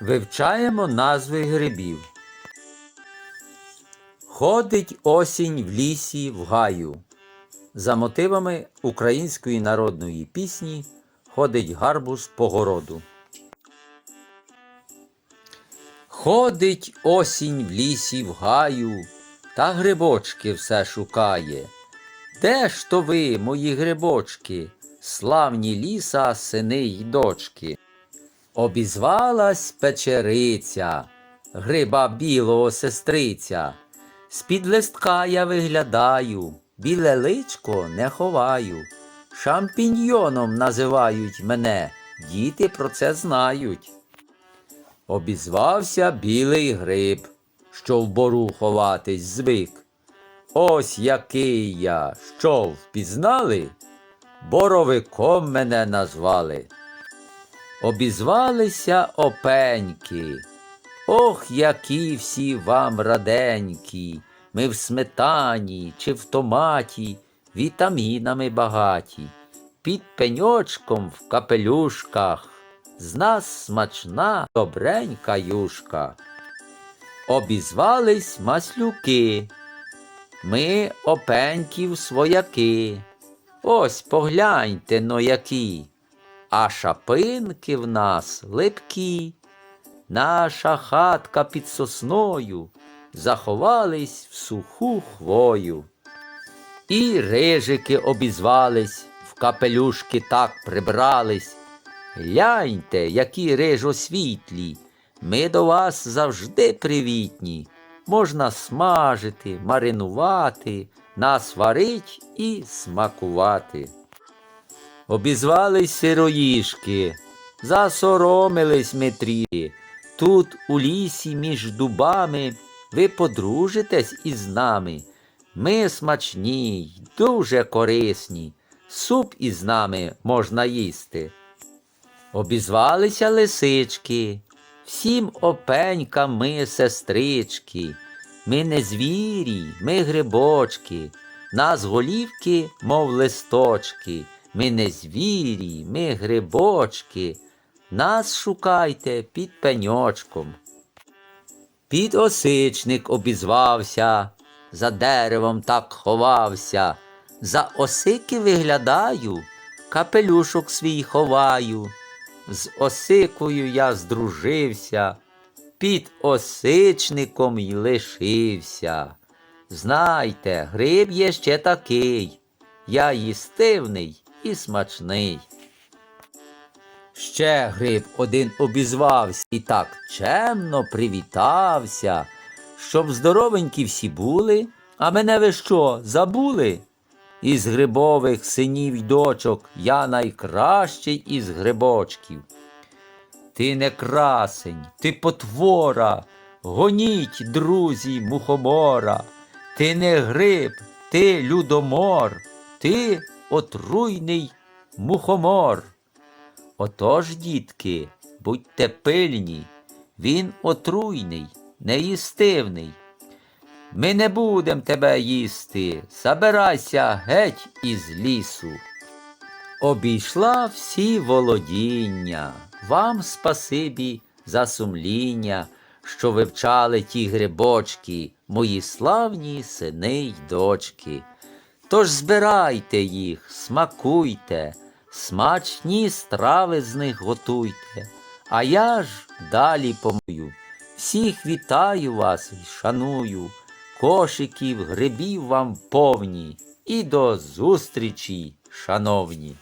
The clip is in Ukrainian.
Вивчаємо назви грибів. Ходить осінь в лісі в гаю. За мотивами української народної пісні Ходить гарбуз по городу. Ходить осінь в лісі в гаю, та грибочки все шукає. Де ж то ви, мої грибочки, славні ліса, сини й дочки? Обізвалась печериця, гриба білого сестриця. З-під листка я виглядаю, біле личко не ховаю. Шампіньйоном називають мене, діти про це знають. Обізвався білий гриб, що в бору ховатись звик. Ось який я, що впізнали? Боровиком мене назвали. Обізвалися опеньки. Ох, які всі вам раденькі, ми в сметані чи в томаті, вітамінами багаті, під пеньочком в капелюшках, з нас смачна добренька юшка. Обізвались маслюки, ми опеньків свояки. Ось погляньте но які, а шапинки в нас липкі. Наша хатка під сосною заховались в суху хвою. І рижики обізвались, в капелюшки так прибрались. Гляньте, які рижосвітлі, ми до вас завжди привітні. Можна смажити, маринувати, нас варить і смакувати. Обізвались сироїшки, засоромились ми трі. Тут у лісі між дубами ви подружитесь із нами. Ми смачні, дуже корисні, суп із нами можна їсти. Обізвалися лисички, всім опенькам ми сестрички. Ми не звірі, ми грибочки, нас голівки, мов листочки. Ми не звірі, ми грибочки. Нас шукайте під пеньочком. Під осичник обізвався, за деревом так ховався. За осики виглядаю, капелюшок свій ховаю. З осикою я здружився, під осичником й лишився. Знайте, гриб є ще такий, я їстивний і смачний. Ще гриб один обізвався і так чемно привітався, щоб здоровенькі всі були, а мене ви що, забули? Із грибових синів й дочок я найкращий із грибочків. Ти не красень, ти потвора, гоніть, друзі, мухомора. Ти не гриб, ти людомор, ти отруйний мухомор. Отож, дітки, будьте пильні, він отруйний, неїстивний. Ми не будем тебе їсти, забирайся геть із лісу. Обійшла всі володіння, вам спасибі за сумління, що вивчали ті грибочки, мої славні сини й дочки. Тож збирайте їх, смакуйте, смачні страви з них готуйте, а я ж далі помою. Всіх вітаю вас і шаную, кошиків, грибів вам повні, і до зустрічі, шановні.